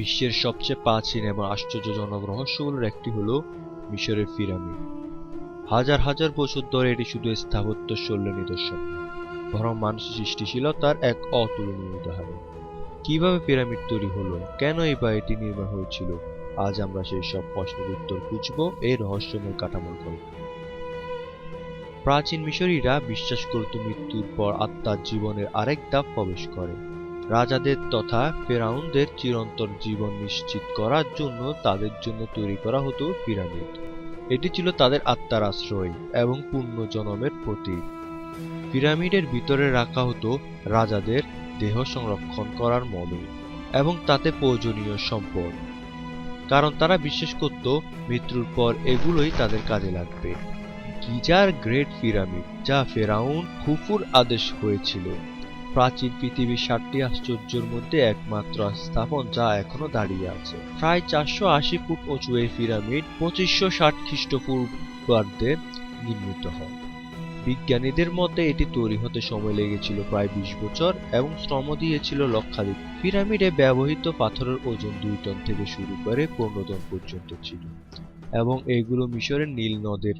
বিশ্বের সবচেয়ে প্রাচীন এবং আশ্চর্যজনক রহস্যগুলোর একটি হল মিশরের পিরামিড। হাজার হাজার বছর ধরে এটি শুধু স্থাপত্য শৈল্য নিদর্শন, বরং মানুষের সৃষ্টিশীলতার এক অতুলনীয় উদাহরণ। কীভাবে পিরামিড তৈরি হলো কেনই বা এটি নির্মাণ হয়েছিল, আজ আমরা সেই সব প্রশ্নের উত্তর খুঁজব এই রহস্যময় কাঠামোর গল্প। প্রাচীন মিশরীরা বিশ্বাস করত মৃত্যুর পর আত্মার জীবনের আরেক ধাপ প্রবেশ করে। রাজাদের তথা ফেরাউনদের চিরন্তর জীবন নিশ্চিত করার জন্য তাদের জন্য তৈরি করা হতো পিরামিড। এটি ছিল তাদের আত্মার আশ্রয় এবং পুণ্যজনমের প্রতীক। পিরামিডের ভিতরে রাখা হতো রাজাদের দেহ সংরক্ষণ করার মমি এবং তাতে প্রয়োজনীয় সম্পদ। কারণ তারা বিশ্বাস করত মৃত্যুর পর এগুলোই তাদের কাজে লাগবে। গিজার গ্রেট পিরামিড, যা ফেরাউন খুফুর আদেশ হয়েছিল। প্রাচীন পৃথিবীর ষাটটি আশ্চর্যের মধ্যে একমাত্র স্থাপন যা এখনও দাঁড়িয়ে আছে। প্রায় চারশো আশি ফুট উঁচু এই পিরামিড পঁচিশশো ষাট খ্রিস্টপূর্বাব্দে নির্মিত হয়। বিজ্ঞানীদের মতে এটি তৈরি হতে সময় লেগেছিল প্রায় বিশ বছর এবং শ্রম দিয়েছিল লক্ষাধিক। পিরামিডে ব্যবহৃত পাথরের ওজন দুই টন থেকে শুরু করে পনেরো টন পর্যন্ত ছিল এবং এগুলো মিশরের নীল নদের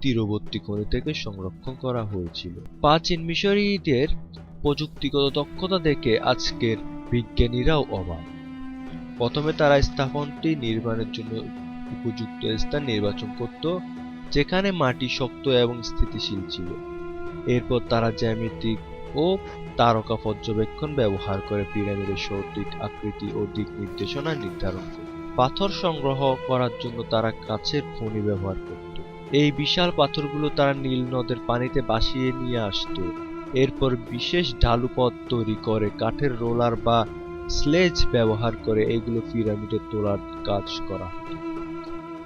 তীরবর্তী খনি থেকে সংরক্ষণ করা হয়েছিল। প্রাচীন মিশরীয়দের প্রযুক্তিগত দক্ষতা দেখে আজকের বিজ্ঞানীরাও অবাক। প্রথমে তারা স্থাপনটি নির্মাণের জন্য উপযুক্ত স্থান নির্বাচন করত, যেখানে মাটি শক্ত এবং স্থিতিশীল ছিল। এরপর তারা জ্যামিতিক ও তারকা পর্যবেক্ষণ ব্যবহার করে পিরামিডের সঠিক আকৃতি ও দিক নির্দেশনা নির্ধারণ করে। পাথর সংগ্রহ করার জন্য তারা কাছের খনি ব্যবহার করত। এই বিশাল পাথরগুলো তারা নীল নদের পানিতে ভাসিয়ে নিয়ে আসতো। এরপর বিশেষ ঢালু পথ তৈরি করে, কাঠের রোলার বা স্লেজ ব্যবহার করে এগুলো পিরামিডে তোলার কাজ করা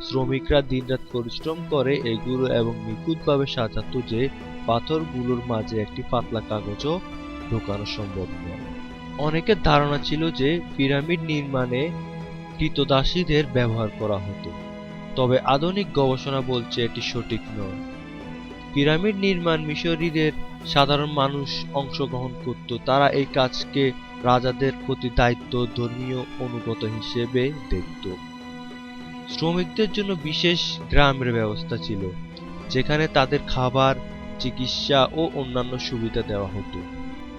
শ্রমিকরা দিনরাত পরিশ্রম করে এগুলো এবং নিখুঁতভাবে সাজাত যে পাথরগুলোর মাঝে একটি পাতলা কাগজও ঢোকানো সম্ভব নয়। অনেকের ধারণা ছিল যে পিরামিড নির্মাণে কৃতদাসীদের ব্যবহার করা হতো। তবে আধুনিক গবেষণা বলছে এটি সঠিক নয়। পিরামিড নির্মাণ মিশরীদের সাধারণ মানুষ অংশগ্রহণ করত। তারা এই কাজকে রাজাদের প্রতি দায়িত্ব, ধর্মীয় অনুগত হিসেবে দেখত। শ্রমিকদের জন্য বিশেষ গ্রামের ব্যবস্থা ছিল, যেখানে তাদের খাবার, চিকিৎসা ও অন্যান্য সুবিধা দেওয়া হতো।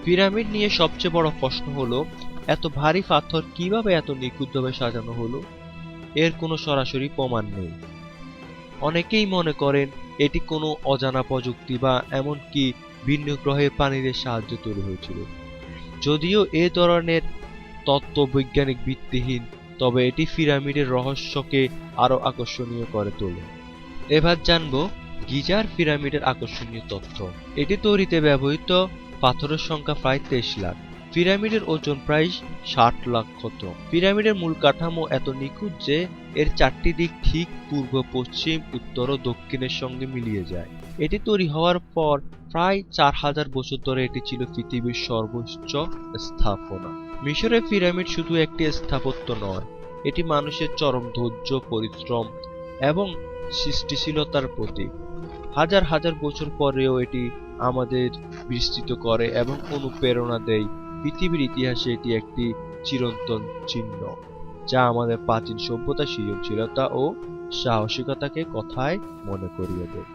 পিরামিড নিয়ে সবচেয়ে বড় প্রশ্ন হলো, এত ভারী পাথর কীভাবে এত নিখুঁতভাবে সাজানো হলো? এর কোনো সরাসরি প্রমাণ নেই। অনেকেই মনে করেন, এটি কোনো অজানা প্রযুক্তি বা এমনকি ভিন্ন গ্রহের প্রাণীদের সাহায্যে তৈরি হয়েছিল। যদিও এ ধরনের তত্ত্ব বৈজ্ঞানিক ভিত্তিহীন, তবে এটি পিরামিডের রহস্যকে আরও আকর্ষণীয় করে তোলে। এবার জানব গিজার পিরামিডের আকর্ষণীয় তথ্য এটি তৈরিতে ব্যবহৃত পাথরের সংখ্যা প্রায় তেইশ লাখ। পিরামিডের ওজন প্রায় ষাট লাখ ক্ষত। পিরামিডের মূল কাঠামো এত নিখুঁত যে, এর চারটি দিক ঠিক পূর্ব, পশ্চিম, উত্তর ও দক্ষিণের সঙ্গে মিলিয়ে যায়। এটি তৈরি হওয়ার পর প্রায় চার হাজার বছর ধরে এটি ছিল পৃথিবীর সর্বোচ্চ স্থাপনা। মিশরের পিরামিড শুধু একটি স্থাপত্য নয়, এটি মানুষের চরম ধৈর্য, পরিশ্রম এবং সৃষ্টিশীলতার প্রতীক। হাজার হাজার বছর পরেও এটি আমাদের বিস্তৃত করে এবং অনুপ্রেরণা দেয়। পৃথিবীর ইতিহাসে এটি একটি চিরন্তন চিহ্ন, যা আমাদের প্রাচীন সভ্যতা সৃজনশীলতা ও সাহসিকতাকে কথায় মনে করিয়ে দেয়।